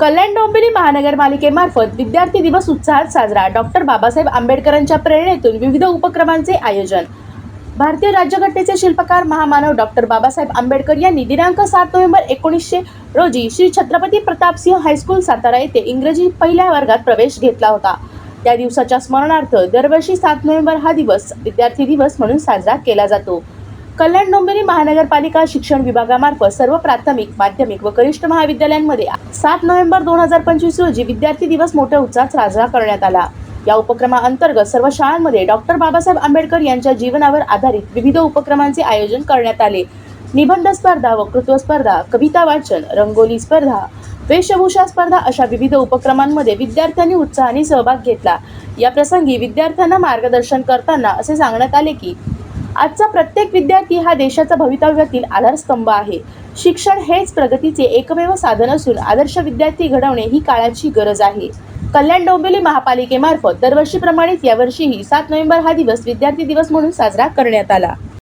कल्याण डोंबिवली महानगरपालिकेमार्फत विद्यार्थी दिवस उत्साहात साजरा. डॉक्टर बाबासाहेब आंबेडकरांच्या प्रेरणेतून विविध उपक्रमांचे आयोजन. भारतीय राज्यघटनेचे शिल्पकार महामानव डॉक्टर बाबासाहेब आंबेडकर यांनी दिनांक सात नोव्हेंबर एकोणीसशे रोजी श्री छत्रपती प्रतापसिंह हायस्कूल सातारा येथे इंग्रजी पहिल्या वर्गात प्रवेश घेतला होता. त्या दिवसाच्या स्मरणार्थ दरवर्षी सात नोव्हेंबर हा दिवस विद्यार्थी दिवस म्हणून साजरा केला जातो. कल्याण डोंबिवली महानगरपालिका शिक्षण विभागामार्फत सर्व प्राथमिक माध्यमिक व कनिष्ठ महाविद्यालयांमध्ये सात नोव्हेंबर दोन हजार पंचवीस रोजी विद्यार्थी दिवस मोठ्या उत्साहात साजरा करण्यात आला. या उपक्रमाअंतर्गत सर्व शाळांमध्ये डॉक्टर बाबासाहेब आंबेडकर यांच्या जीवनावर आधारित विविध उपक्रमांचे आयोजन करण्यात आले. निबंध स्पर्धा वक्तृत्व स्पर्धा कविता वाचन रंगोली स्पर्धा वेशभूषा स्पर्धा अशा विविध उपक्रमांमध्ये विद्यार्थ्यांनी उत्साहाने सहभाग घेतला. या प्रसंगी विद्यार्थ्यांना मार्गदर्शन करताना असे सांगण्यात आले की आजचा प्रत्येक विद्यार्थी हा देशाचा भवितव्यातील आधारस्तंभ आहे. शिक्षण हेच प्रगतीचे एकमेव साधन असून आदर्श विद्यार्थी घडवणे ही काळाची गरज आहे. कल्याण डोंबिवली महापालिकेमार्फत दरवर्षीप्रमाणेच यावर्षीही सात नोव्हेंबर हा दिवस विद्यार्थी दिवस म्हणून साजरा करण्यात आला.